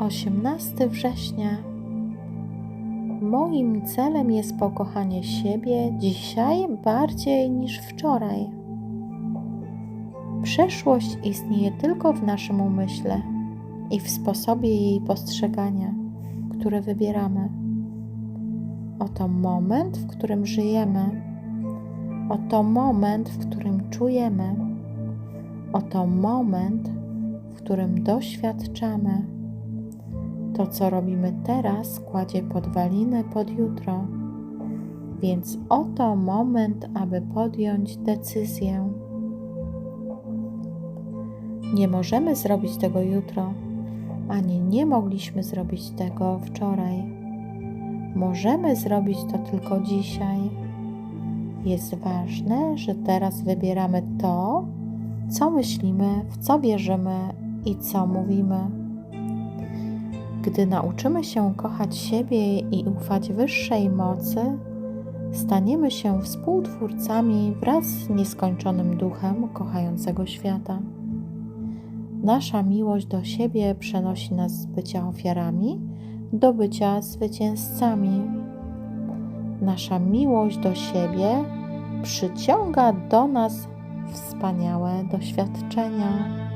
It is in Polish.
18 września. Moim celem jest pokochanie siebie dzisiaj bardziej niż wczoraj. Przeszłość istnieje tylko w naszym umyśle i w sposobie jej postrzegania, które wybieramy. Oto moment, w którym żyjemy. Oto moment, w którym czujemy. Oto moment, w którym doświadczamy. To, co robimy teraz, kładzie podwaliny pod jutro. Więc oto moment, aby podjąć decyzję. Nie możemy zrobić tego jutro, ani nie mogliśmy zrobić tego wczoraj. Możemy zrobić to tylko dzisiaj. Jest ważne, że teraz wybieramy to, co myślimy, w co wierzymy i co mówimy. Gdy nauczymy się kochać siebie i ufać wyższej mocy, staniemy się współtwórcami wraz z nieskończonym duchem kochającego świata. Nasza miłość do siebie przenosi nas z bycia ofiarami do bycia zwycięzcami. Nasza miłość do siebie przyciąga do nas wspaniałe doświadczenia.